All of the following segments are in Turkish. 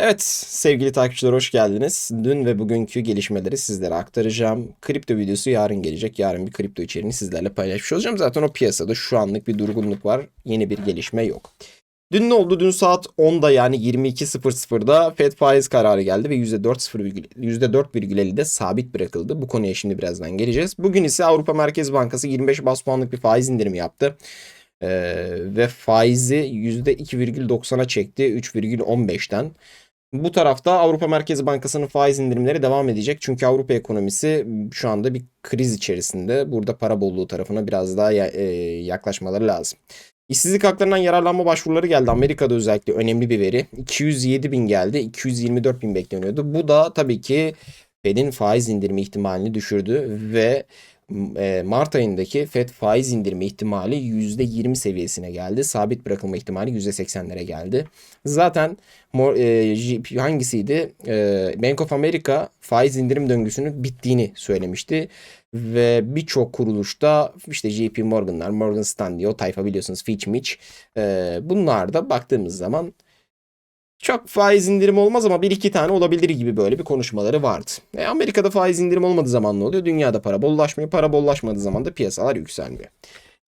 Evet sevgili takipçiler hoş geldiniz. Dün ve bugünkü gelişmeleri sizlere aktaracağım. Kripto videosu yarın gelecek. Yarın bir kripto içeriğini sizlerle paylaşmış olacağım. Zaten o piyasada şu anlık bir durgunluk var. Yeni bir gelişme yok. Dün ne oldu? Dün saat 10'da yani 22.00'da Fed faiz kararı geldi ve %4,50'de sabit bırakıldı. Bu konuya şimdi birazdan geleceğiz. Bugün ise Avrupa Merkez Bankası 25 bas puanlık bir faiz indirimi yaptı. Ee, ve faizi %2,90'a çekti 3,15'ten. Bu tarafta Avrupa Merkez Bankası'nın faiz indirimleri devam edecek. Çünkü Avrupa ekonomisi şu anda bir kriz içerisinde. Burada para bolluğu tarafına biraz daha e, yaklaşmaları lazım. İşsizlik haklarından yararlanma başvuruları geldi. Amerika'da özellikle önemli bir veri. 207 bin geldi. 224 bin bekleniyordu. Bu da tabii ki Fed'in faiz indirimi ihtimalini düşürdü ve Mart ayındaki FED faiz indirme ihtimali %20 seviyesine geldi. Sabit bırakılma ihtimali %80'lere geldi. Zaten e, hangisiydi? E, Bank of America faiz indirim döngüsünün bittiğini söylemişti. Ve birçok kuruluşta işte JP Morgan'lar, Morgan Stanley, o tayfa biliyorsunuz Fitch Mitch. Bunlar da baktığımız zaman çok faiz indirim olmaz ama bir iki tane olabilir gibi böyle bir konuşmaları vardı. E, Amerika'da faiz indirim olmadığı zaman ne oluyor? Dünyada para bollaşmıyor. Para bollaşmadığı zaman da piyasalar yükselmiyor.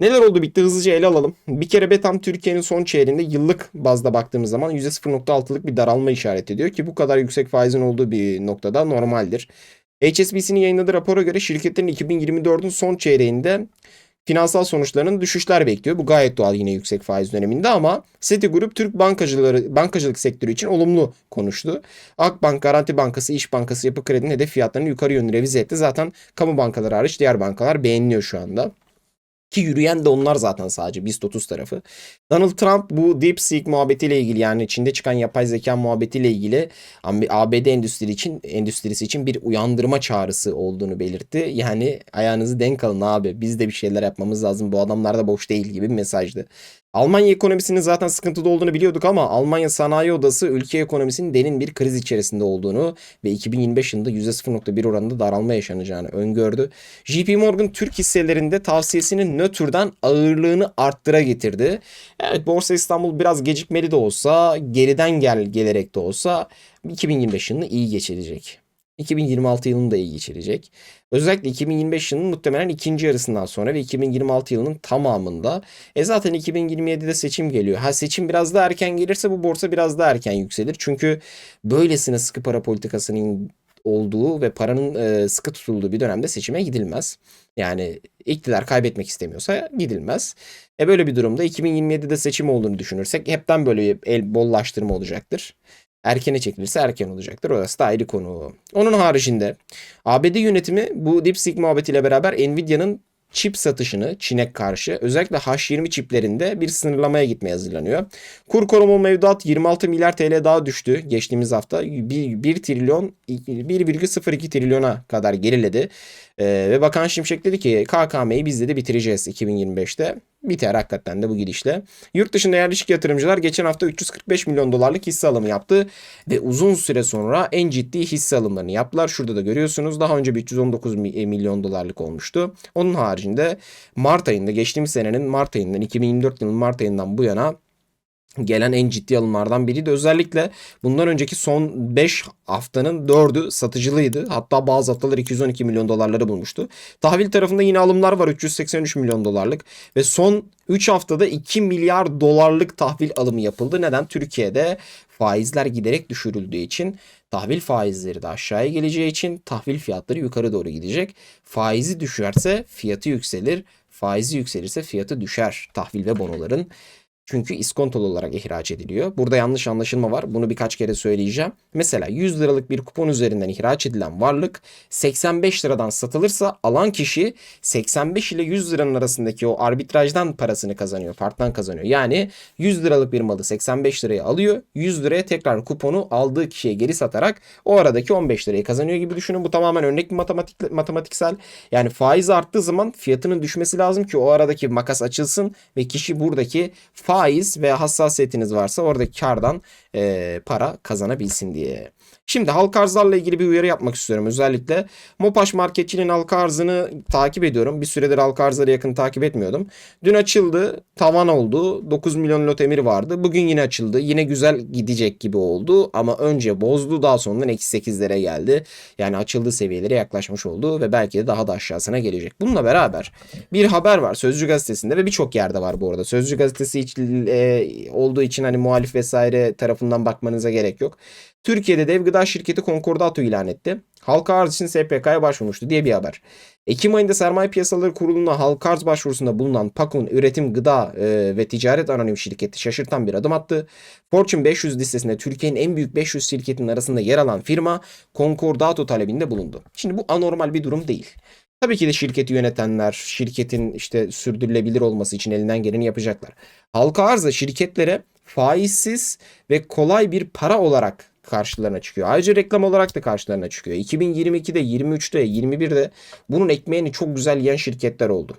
Neler oldu bitti hızlıca ele alalım. Bir kere Betam Türkiye'nin son çeyreğinde yıllık bazda baktığımız zaman %0.6'lık bir daralma işaret ediyor ki bu kadar yüksek faizin olduğu bir noktada normaldir. HSBC'nin yayınladığı rapora göre şirketlerin 2024'ün son çeyreğinde finansal sonuçlarının düşüşler bekliyor. Bu gayet doğal yine yüksek faiz döneminde ama Citigroup Türk bankacıları bankacılık sektörü için olumlu konuştu. Akbank, Garanti Bankası, İş Bankası, Yapı Kredi'nin hedef fiyatlarını yukarı yönlü revize etti. Zaten kamu bankaları hariç diğer bankalar beğeniliyor şu anda. Ki yürüyen de onlar zaten sadece BIST 30 tarafı. Donald Trump bu DeepSeek muhabbetiyle ilgili yani Çin'de çıkan yapay zeka muhabbetiyle ilgili ABD endüstri için endüstrisi için bir uyandırma çağrısı olduğunu belirtti. Yani ayağınızı denk alın abi biz de bir şeyler yapmamız lazım bu adamlar da boş değil gibi bir mesajdı. Almanya ekonomisinin zaten sıkıntıda olduğunu biliyorduk ama Almanya Sanayi Odası ülke ekonomisinin derin bir kriz içerisinde olduğunu ve 2025 yılında %0.1 oranında daralma yaşanacağını öngördü. JP Morgan Türk hisselerinde tavsiyesinin nötrden ağırlığını arttıra getirdi. Evet Borsa İstanbul biraz gecikmeli de olsa geriden gel gelerek de olsa 2025 yılını iyi geçirecek. 2026 yılını da iyi geçirecek. Özellikle 2025 yılının muhtemelen ikinci yarısından sonra ve 2026 yılının tamamında. E zaten 2027'de seçim geliyor. Ha seçim biraz daha erken gelirse bu borsa biraz daha erken yükselir. Çünkü böylesine sıkı para politikasının olduğu ve paranın e, sıkı tutulduğu bir dönemde seçime gidilmez. Yani iktidar kaybetmek istemiyorsa gidilmez. E böyle bir durumda 2027'de seçim olduğunu düşünürsek hepten böyle el bollaştırma olacaktır. Erkene çekilirse erken olacaktır. Orası da ayrı konu. Onun haricinde ABD yönetimi bu DeepSeek muhabbetiyle beraber Nvidia'nın çip satışını Çin'e karşı özellikle H20 çiplerinde bir sınırlamaya gitmeye hazırlanıyor. Kur korumalı mevduat 26 milyar TL daha düştü geçtiğimiz hafta. 1, 1 trilyon 1,02 trilyona kadar geriledi. Ee, ve Bakan Şimşek dedi ki KKM'yi biz de bitireceğiz 2025'te. Biter hakikaten de bu gidişle. Yurt dışında yerleşik yatırımcılar geçen hafta 345 milyon dolarlık hisse alımı yaptı ve uzun süre sonra en ciddi hisse alımlarını yaptılar. Şurada da görüyorsunuz daha önce 319 e, milyon dolarlık olmuştu. Onun haricinde Mart ayında geçtiğimiz senenin Mart ayından 2024 yılının Mart ayından bu yana gelen en ciddi alımlardan biriydi. Özellikle bundan önceki son 5 haftanın 4'ü satıcılıydı. Hatta bazı haftalar 212 milyon dolarları bulmuştu. Tahvil tarafında yine alımlar var 383 milyon dolarlık ve son 3 haftada 2 milyar dolarlık tahvil alımı yapıldı. Neden? Türkiye'de faizler giderek düşürüldüğü için tahvil faizleri de aşağıya geleceği için tahvil fiyatları yukarı doğru gidecek. Faizi düşerse fiyatı yükselir. Faizi yükselirse fiyatı düşer tahvil ve bonoların. Çünkü iskontolu olarak ihraç ediliyor. Burada yanlış anlaşılma var. Bunu birkaç kere söyleyeceğim. Mesela 100 liralık bir kupon üzerinden ihraç edilen varlık 85 liradan satılırsa alan kişi 85 ile 100 liranın arasındaki o arbitrajdan parasını kazanıyor. Farktan kazanıyor. Yani 100 liralık bir malı 85 liraya alıyor. 100 liraya tekrar kuponu aldığı kişiye geri satarak o aradaki 15 lirayı kazanıyor gibi düşünün. Bu tamamen örnek bir matematik, matematiksel. Yani faiz arttığı zaman fiyatının düşmesi lazım ki o aradaki makas açılsın ve kişi buradaki faiz ve hassasiyetiniz varsa orada kardan e, para kazanabilsin diye. Şimdi halka arzlarla ilgili bir uyarı yapmak istiyorum. Özellikle Mopaş Marketçi'nin halka arzını takip ediyorum. Bir süredir halka arzları yakın takip etmiyordum. Dün açıldı. Tavan oldu. 9 milyon lot emir vardı. Bugün yine açıldı. Yine güzel gidecek gibi oldu. Ama önce bozdu. Daha sonradan eksi 8'lere geldi. Yani açıldığı seviyelere yaklaşmış oldu. Ve belki de daha da aşağısına gelecek. Bununla beraber bir haber var Sözcü Gazetesi'nde ve birçok yerde var bu arada. Sözcü Gazetesi e, olduğu için hani muhalif vesaire tarafından bakmanıza gerek yok. Türkiye'de dev gıda şirketi Concordato ilan etti. Halka arz için SPK'ya başvurmuştu diye bir haber. Ekim ayında Sermaye Piyasaları Kurulu'na halka arz başvurusunda bulunan Pakun Üretim Gıda e, ve Ticaret Anonim Şirketi şaşırtan bir adım attı. Fortune 500 listesinde Türkiye'nin en büyük 500 şirketinin arasında yer alan firma Concordato talebinde bulundu. Şimdi bu anormal bir durum değil. Tabii ki de şirketi yönetenler, şirketin işte sürdürülebilir olması için elinden geleni yapacaklar. Halka arzda şirketlere faizsiz ve kolay bir para olarak karşılarına çıkıyor. Ayrıca reklam olarak da karşılarına çıkıyor. 2022'de, 23'te, 21'de bunun ekmeğini çok güzel yiyen şirketler oldu.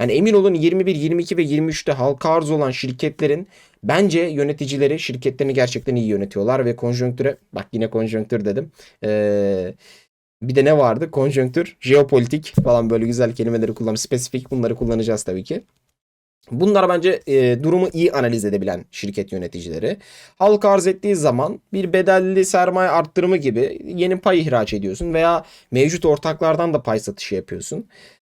Yani emin olun 21, 22 ve 23'te halka arz olan şirketlerin bence yöneticileri şirketlerini gerçekten iyi yönetiyorlar ve konjonktüre bak yine konjonktür dedim. Ee, bir de ne vardı? Konjonktür, jeopolitik falan böyle güzel kelimeleri kullanıp spesifik bunları kullanacağız tabii ki. Bunlar bence e, durumu iyi analiz edebilen şirket yöneticileri. Halka arz ettiği zaman bir bedelli sermaye arttırımı gibi yeni pay ihraç ediyorsun veya mevcut ortaklardan da pay satışı yapıyorsun.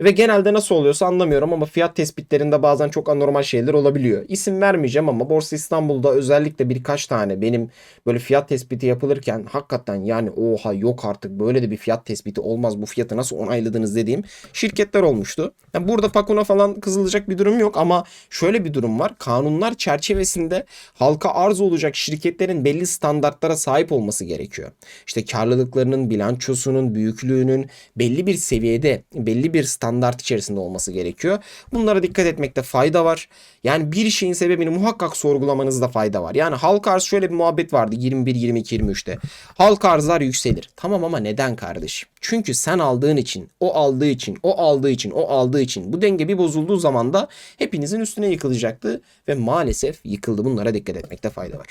Ve genelde nasıl oluyorsa anlamıyorum ama fiyat tespitlerinde bazen çok anormal şeyler olabiliyor. İsim vermeyeceğim ama Borsa İstanbul'da özellikle birkaç tane benim böyle fiyat tespiti yapılırken hakikaten yani oha yok artık böyle de bir fiyat tespiti olmaz bu fiyatı nasıl onayladınız dediğim şirketler olmuştu. Yani burada Pakun'a falan kızılacak bir durum yok ama şöyle bir durum var. Kanunlar çerçevesinde halka arz olacak şirketlerin belli standartlara sahip olması gerekiyor. İşte karlılıklarının, bilançosunun, büyüklüğünün belli bir seviyede, belli bir standart standart içerisinde olması gerekiyor. Bunlara dikkat etmekte fayda var. Yani bir şeyin sebebini muhakkak sorgulamanızda fayda var. Yani halk arz şöyle bir muhabbet vardı 21, 22, 23'te. Halk arzlar yükselir. Tamam ama neden kardeşim? Çünkü sen aldığın için, o aldığı için, o aldığı için, o aldığı için bu denge bir bozulduğu zaman da hepinizin üstüne yıkılacaktı ve maalesef yıkıldı. Bunlara dikkat etmekte fayda var.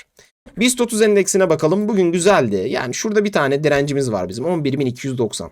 BIST 30 endeksine bakalım. Bugün güzeldi. Yani şurada bir tane direncimiz var bizim. 11.290.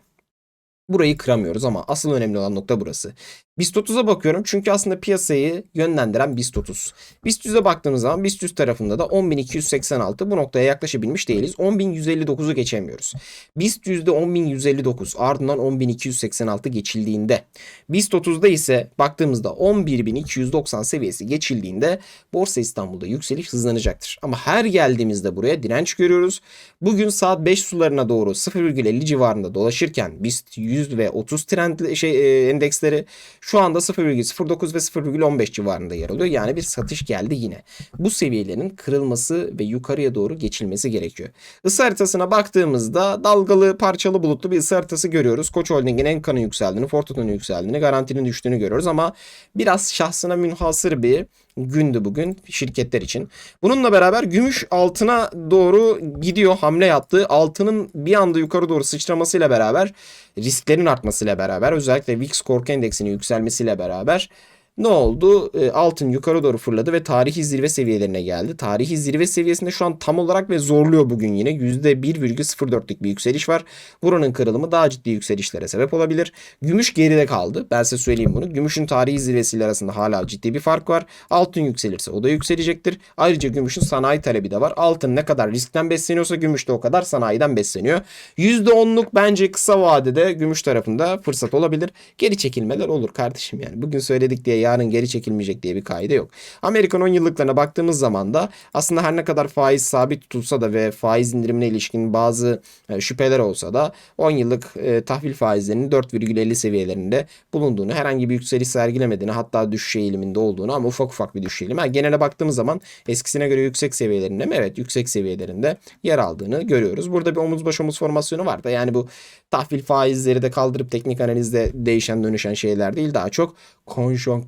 Burayı kıramıyoruz ama asıl önemli olan nokta burası. BIST 30'a bakıyorum çünkü aslında piyasayı yönlendiren BIST 30. BIST 100'e baktığımız zaman BIST 100 tarafında da 10.286 bu noktaya yaklaşabilmiş değiliz. 10.159'u geçemiyoruz. BIST 100'de 10.159 ardından 10.286 geçildiğinde BIST 30'da ise baktığımızda 11.290 seviyesi geçildiğinde Borsa İstanbul'da yükseliş hızlanacaktır. Ama her geldiğimizde buraya direnç görüyoruz. Bugün saat 5 sularına doğru 0,50 civarında dolaşırken BIST 100 ve 30 trend şey endeksleri şu anda 0,09 ve 0,15 civarında yer alıyor. Yani bir satış geldi yine. Bu seviyelerin kırılması ve yukarıya doğru geçilmesi gerekiyor. Isı haritasına baktığımızda dalgalı parçalı bulutlu bir ısı haritası görüyoruz. Koç Holding'in Enka'nın yükseldiğini, Fortitune'un yükseldiğini, garantinin düştüğünü görüyoruz ama biraz şahsına münhasır bir gündü bugün şirketler için. Bununla beraber gümüş altına doğru gidiyor hamle yaptı. Altının bir anda yukarı doğru sıçramasıyla beraber risklerin artmasıyla beraber özellikle VIX korku endeksinin yükselmesiyle beraber ne oldu? E, altın yukarı doğru fırladı ve tarihi zirve seviyelerine geldi. Tarihi zirve seviyesinde şu an tam olarak ve zorluyor bugün yine. %1,04'lük bir yükseliş var. Buranın kırılımı daha ciddi yükselişlere sebep olabilir. Gümüş geride kaldı. Ben size söyleyeyim bunu. Gümüşün tarihi zirvesiyle arasında hala ciddi bir fark var. Altın yükselirse o da yükselecektir. Ayrıca gümüşün sanayi talebi de var. Altın ne kadar riskten besleniyorsa gümüş de o kadar sanayiden besleniyor. %10'luk bence kısa vadede gümüş tarafında fırsat olabilir. Geri çekilmeler olur kardeşim yani. Bugün söyledik diye yarın geri çekilmeyecek diye bir kaide yok. Amerikan 10 yıllıklarına baktığımız zaman da aslında her ne kadar faiz sabit tutulsa da ve faiz indirimine ilişkin bazı e, şüpheler olsa da 10 yıllık e, tahvil faizlerinin 4,50 seviyelerinde bulunduğunu, herhangi bir yükseliş sergilemediğini, hatta düşüş eğiliminde olduğunu ama ufak ufak bir düşüş eğilimi. Yani genele baktığımız zaman eskisine göre yüksek seviyelerinde mi? Evet, yüksek seviyelerinde yer aldığını görüyoruz. Burada bir omuz baş omuz formasyonu var da yani bu tahvil faizleri de kaldırıp teknik analizde değişen dönüşen şeyler değil daha çok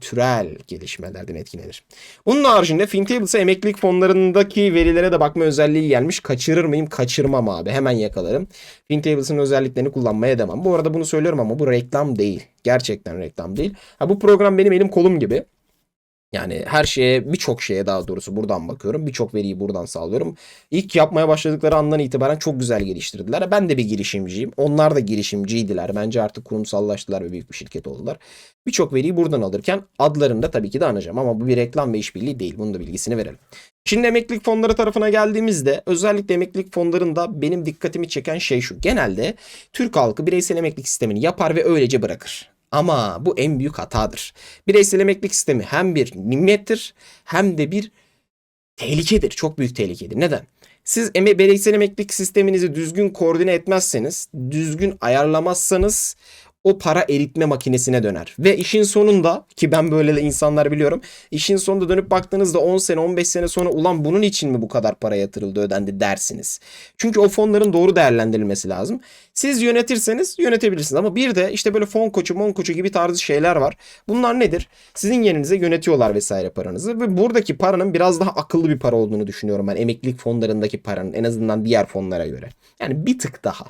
konjonktürel gelişmelerden etkilenir. Bunun haricinde FinTables'a emeklilik fonlarındaki verilere de bakma özelliği gelmiş. Kaçırır mıyım? Kaçırmam abi. Hemen yakalarım. FinTables'ın özelliklerini kullanmaya devam. Bu arada bunu söylüyorum ama bu reklam değil. Gerçekten reklam değil. Ha, bu program benim elim kolum gibi. Yani her şeye birçok şeye daha doğrusu buradan bakıyorum. Birçok veriyi buradan sağlıyorum. İlk yapmaya başladıkları andan itibaren çok güzel geliştirdiler. Ben de bir girişimciyim. Onlar da girişimciydiler. Bence artık kurumsallaştılar ve büyük bir şirket oldular. Birçok veriyi buradan alırken adlarını da tabii ki de anacağım. Ama bu bir reklam ve işbirliği değil. Bunun da bilgisini verelim. Şimdi emeklilik fonları tarafına geldiğimizde özellikle emeklilik fonlarında benim dikkatimi çeken şey şu. Genelde Türk halkı bireysel emeklilik sistemini yapar ve öylece bırakır. Ama bu en büyük hatadır. Bireysel emeklilik sistemi hem bir nimettir hem de bir tehlikedir. Çok büyük tehlikedir. Neden? Siz eme bireysel emeklilik sisteminizi düzgün koordine etmezseniz, düzgün ayarlamazsanız o para eritme makinesine döner. Ve işin sonunda ki ben böyle insanlar biliyorum. işin sonunda dönüp baktığınızda 10 sene 15 sene sonra ulan bunun için mi bu kadar para yatırıldı ödendi dersiniz. Çünkü o fonların doğru değerlendirilmesi lazım. Siz yönetirseniz yönetebilirsiniz ama bir de işte böyle fon koçu mon koçu gibi tarzı şeyler var. Bunlar nedir? Sizin yerinize yönetiyorlar vesaire paranızı ve buradaki paranın biraz daha akıllı bir para olduğunu düşünüyorum ben emeklilik fonlarındaki paranın en azından diğer fonlara göre. Yani bir tık daha.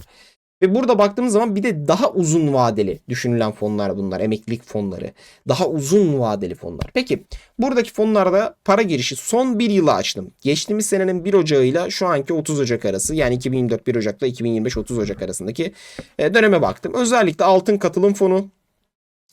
Ve burada baktığımız zaman bir de daha uzun vadeli düşünülen fonlar bunlar. Emeklilik fonları. Daha uzun vadeli fonlar. Peki buradaki fonlarda para girişi son bir yılı açtım. Geçtiğimiz senenin 1 Ocağı'yla şu anki 30 Ocak arası yani 2024 1 Ocak'la 2025 30 Ocak arasındaki e, döneme baktım. Özellikle altın katılım fonu,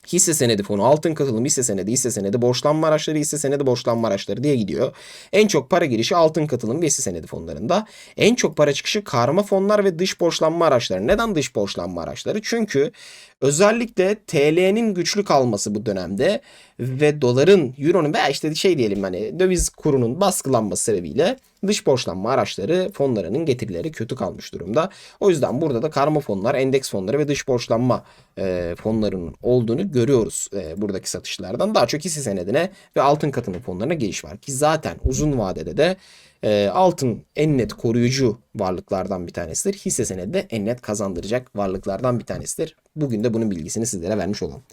hisse senedi fonu, altın katılım hisse senedi, hisse senedi, borçlanma araçları, hisse senedi, borçlanma araçları diye gidiyor. En çok para girişi altın katılım ve hisse senedi fonlarında. En çok para çıkışı karma fonlar ve dış borçlanma araçları. Neden dış borçlanma araçları? Çünkü özellikle TL'nin güçlü kalması bu dönemde ve doların, euronun veya işte şey diyelim hani döviz kurunun baskılanması sebebiyle dış borçlanma araçları fonlarının getirileri kötü kalmış durumda. O yüzden burada da karma fonlar, endeks fonları ve dış borçlanma e, fonlarının olduğunu görüyoruz e, buradaki satışlardan. Daha çok hisse senedine ve altın katılım fonlarına giriş var ki zaten uzun vadede de e, altın en net koruyucu varlıklardan bir tanesidir. Hisse senedi de en net kazandıracak varlıklardan bir tanesidir. Bugün de bunun bilgisini sizlere vermiş olalım.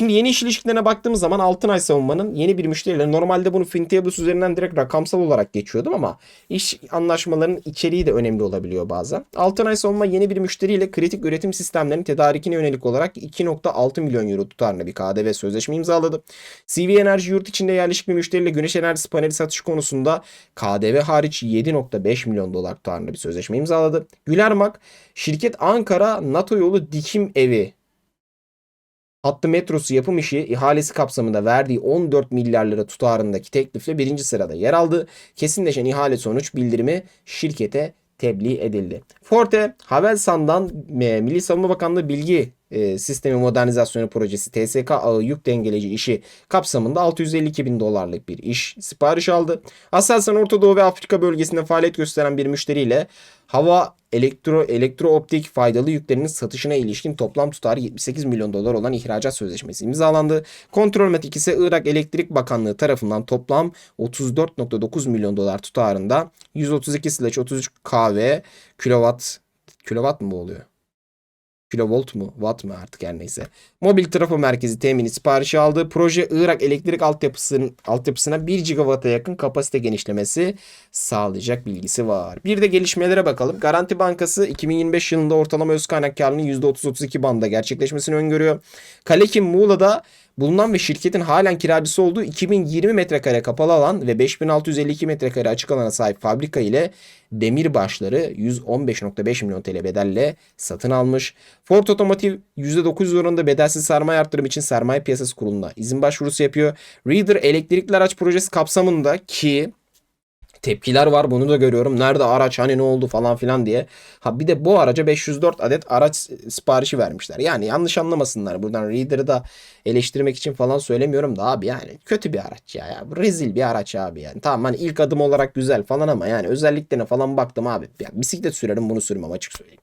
Şimdi yeni iş ilişkilerine baktığımız zaman Altınay savunmanın yeni bir müşteriyle normalde bunu Fintables üzerinden direkt rakamsal olarak geçiyordum ama iş anlaşmalarının içeriği de önemli olabiliyor bazen. Altınay savunma yeni bir müşteriyle kritik üretim sistemlerinin tedarikine yönelik olarak 2.6 milyon euro tutarında bir KDV sözleşme imzaladı. CV Enerji yurt içinde yerleşik bir müşteriyle güneş enerjisi paneli satış konusunda KDV hariç 7.5 milyon dolar tutarında bir sözleşme imzaladı. Gülermak şirket Ankara NATO yolu dikim evi hattı metrosu yapım işi ihalesi kapsamında verdiği 14 milyar lira tutarındaki teklifle birinci sırada yer aldı. Kesinleşen ihale sonuç bildirimi şirkete tebliğ edildi. Forte, Havelsan'dan e, Milli Savunma Bakanlığı Bilgi e, Sistemi Modernizasyonu Projesi TSK ağı yük dengeleyici işi kapsamında 652 bin dolarlık bir iş sipariş aldı. Aselsan Orta Doğu ve Afrika bölgesinde faaliyet gösteren bir müşteriyle hava elektro elektrooptik faydalı yüklerinin satışına ilişkin toplam tutarı 78 milyon dolar olan ihracat sözleşmesi imzalandı. Kontrolmatik ise Irak Elektrik Bakanlığı tarafından toplam 34.9 milyon dolar tutarında 132/33 kW kilowatt kilowatt mı oluyor? Kilovolt mu watt mı artık her neyse. Mobil trafo merkezi temini siparişi aldı. Proje Irak elektrik altyapısının altyapısına 1 GW'a yakın kapasite genişlemesi sağlayacak bilgisi var. Bir de gelişmelere bakalım. Garanti Bankası 2025 yılında ortalama öz kaynak karlılığının %30-32 bandında gerçekleşmesini öngörüyor. Kalekim Muğla'da bulunan ve şirketin halen kiracısı olduğu 2020 metrekare kapalı alan ve 5652 metrekare açık alana sahip fabrika ile demir başları 115.5 milyon TL bedelle satın almış. Ford Otomotiv %900 oranında bedelsiz sermaye arttırım için sermaye piyasası kuruluna izin başvurusu yapıyor. Reader elektrikli araç projesi kapsamında ki tepkiler var bunu da görüyorum. Nerede araç hani ne oldu falan filan diye. Ha bir de bu araca 504 adet araç siparişi vermişler. Yani yanlış anlamasınlar. Buradan Reader'ı da eleştirmek için falan söylemiyorum da abi yani kötü bir araç ya. ya. Rezil bir araç abi yani. Tamam hani ilk adım olarak güzel falan ama yani özelliklerine falan baktım abi. Ya bisiklet sürerim bunu sürmem açık söyleyeyim.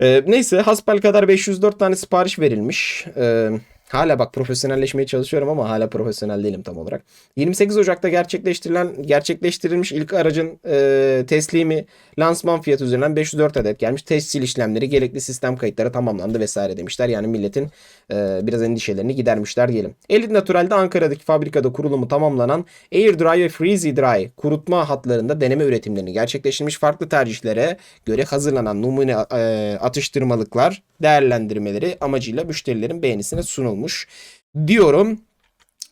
Ee, neyse hasbel kadar 504 tane sipariş verilmiş. Ee, Hala bak profesyonelleşmeye çalışıyorum ama hala profesyonel değilim tam olarak. 28 Ocak'ta gerçekleştirilen gerçekleştirilmiş ilk aracın e, teslimi lansman fiyatı üzerinden 504 adet gelmiş. Tescil işlemleri gerekli sistem kayıtları tamamlandı vesaire demişler. Yani milletin e, biraz endişelerini gidermişler diyelim. Elite Natural'de Ankara'daki fabrikada kurulumu tamamlanan Air Dry ve Freezy Dry kurutma hatlarında deneme üretimlerini gerçekleştirmiş. Farklı tercihlere göre hazırlanan numune e, atıştırmalıklar değerlendirmeleri amacıyla müşterilerin beğenisine sunulmuş diyorum.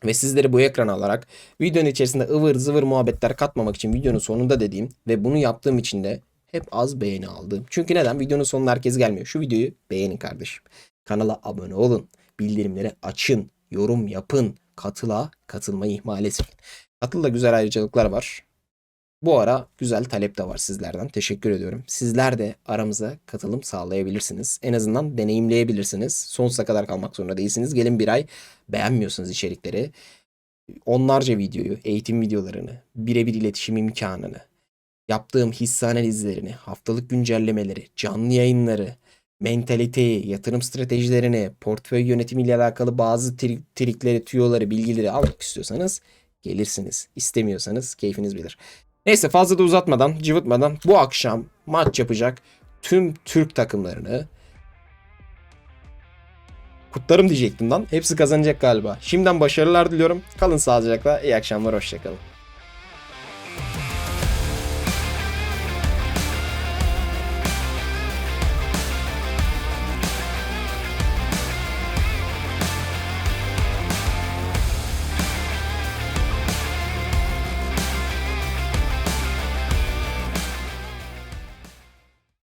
Ve sizleri bu ekrana alarak videonun içerisinde ıvır zıvır muhabbetler katmamak için videonun sonunda dediğim ve bunu yaptığım için de hep az beğeni aldım. Çünkü neden? Videonun sonuna herkes gelmiyor. Şu videoyu beğenin kardeşim. Kanala abone olun. Bildirimleri açın. Yorum yapın. Katıla katılmayı ihmal etmeyin. Katılda güzel ayrıcalıklar var. Bu ara güzel talep de var sizlerden. Teşekkür ediyorum. Sizler de aramıza katılım sağlayabilirsiniz. En azından deneyimleyebilirsiniz. Sonsuza kadar kalmak zorunda değilsiniz. Gelin bir ay beğenmiyorsanız içerikleri onlarca videoyu, eğitim videolarını, birebir iletişim imkanını, yaptığım hisse analizlerini, haftalık güncellemeleri, canlı yayınları, mentaliteyi, yatırım stratejilerini, portföy yönetimiyle alakalı bazı trik- trikleri, tüyoları, bilgileri almak istiyorsanız gelirsiniz. İstemiyorsanız keyfiniz bilir. Neyse fazla da uzatmadan, cıvıtmadan bu akşam maç yapacak tüm Türk takımlarını kutlarım diyecektim lan. Hepsi kazanacak galiba. Şimdiden başarılar diliyorum. Kalın sağlıcakla. İyi akşamlar. Hoşçakalın.